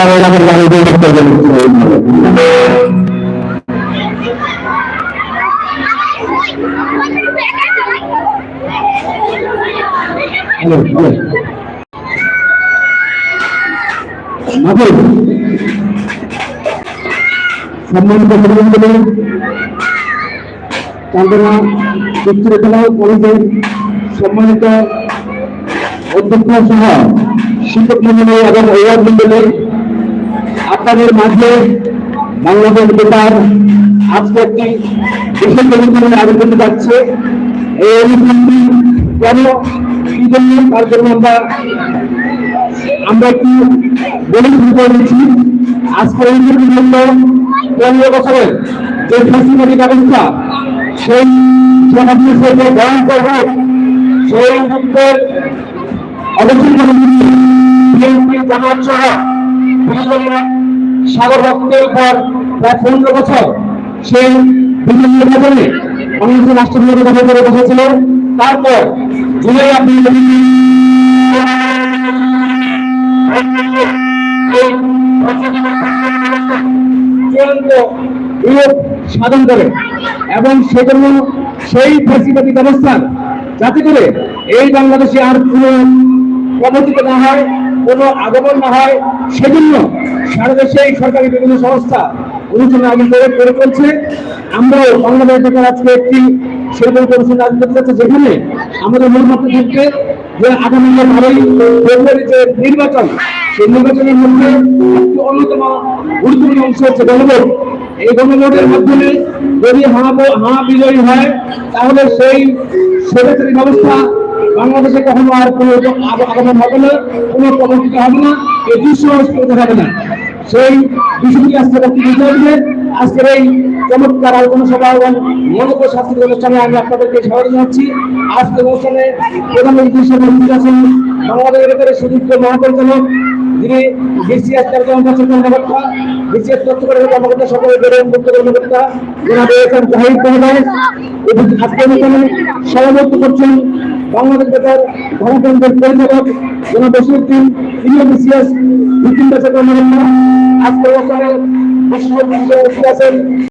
আপনারা গাড়িদের hello hello. মাহবুব সম্মানিত সম্মানিত অধ্যক্ষ সহ শিক্ষক মন্ডলী এবং অভিভাবক মন্ডলী আপনাদের মাঝে বাংলাদেশ বেতার আজকে একটি বিশেষ অনুষ্ঠানের আয়োজন করতে যাচ্ছে এই অনুষ্ঠানটি কেন? কি জন্য? তার জন্য আমরা আমরা একটু বলে শুরু করে দিচ্ছি। আজকের মূল্য পনেরো বছরের যে ফ্যাসিলিটি ব্যবস্থা, সেই জনপ্রিয় ভয়ঙ্কর হোক সেই অবশ্যই সাগর রক্তের উপর প্রায় পনেরো বছর সেই বিভিন্ন নির্বাচনে বাংলাদেশের রাষ্ট্রপতি দখল করে বসেছিল। তারপর জুলাই আপনি সাধন করে এবং সেজন্য সেই ফ্যাসিলিটি ব্যবস্থার যাতে করে এই বাংলাদেশে আর কোনো প্রবর্তিত না হয়, কোনো আগমন না হয়, সেজন্য সারা দেশে সরকারি বিভিন্ন সংস্থা অনুষ্ঠান আগে করে করে চলছে। আমরাও বাংলাদেশ থেকে আজকে একটি সেরকম অনুষ্ঠান আয়োজন করতে যেখানে আমাদের মূল মত থাকবে যে আগামী বারোই ফেব্রুয়ারি যে নির্বাচন, সেই নির্বাচনের মধ্যে একটি অন্যতম গুরুত্বপূর্ণ অংশ হচ্ছে গণভোট। এই গণভোটের মাধ্যমে যদি হাঁ হাঁ বিজয়ী হয়, তাহলে সেই সেক্রেটারি ব্যবস্থা বাংলাদেশে কখনো আর কোনো আগ- আগমন হবে না, কোনো প্রবর্তিত হবে না, এই দুঃসংস্কৃত হবে না। সেই বিষয়টি আজকে বক্তব্য দিতে আজকের এই চমৎকার আলোচনা সভা এবং মনোজ্ঞ সাংস্কৃতিক অনুষ্ঠানে আমি আপনাদেরকে স্বাগত জানাচ্ছি। আজকের অনুষ্ঠানে প্রধান হিসেবে উপস্থিত আছেন বাংলাদেশ এলাকার সুদীপ্ত মহাপরিচালক যিনি বিসিএস কর্মকর্তা। কর্মকর্তা বিসিএস তথ্য করে কর্মকর্তা সকলের বেড়ে মুক্ত কর্মকর্তা জনাব আজকের অনুষ্ঠানে সভাপতি করছেন বাংলাদেশ বেতার গণতন্ত্রের পরিচালক জনাব বসিউদ্দিন তিনিও বিসিএস ভিত্তিম কর্মকর্তা আজকে অনুষ্ঠানে বিশ্ব অতিথি হিসেবে আছেন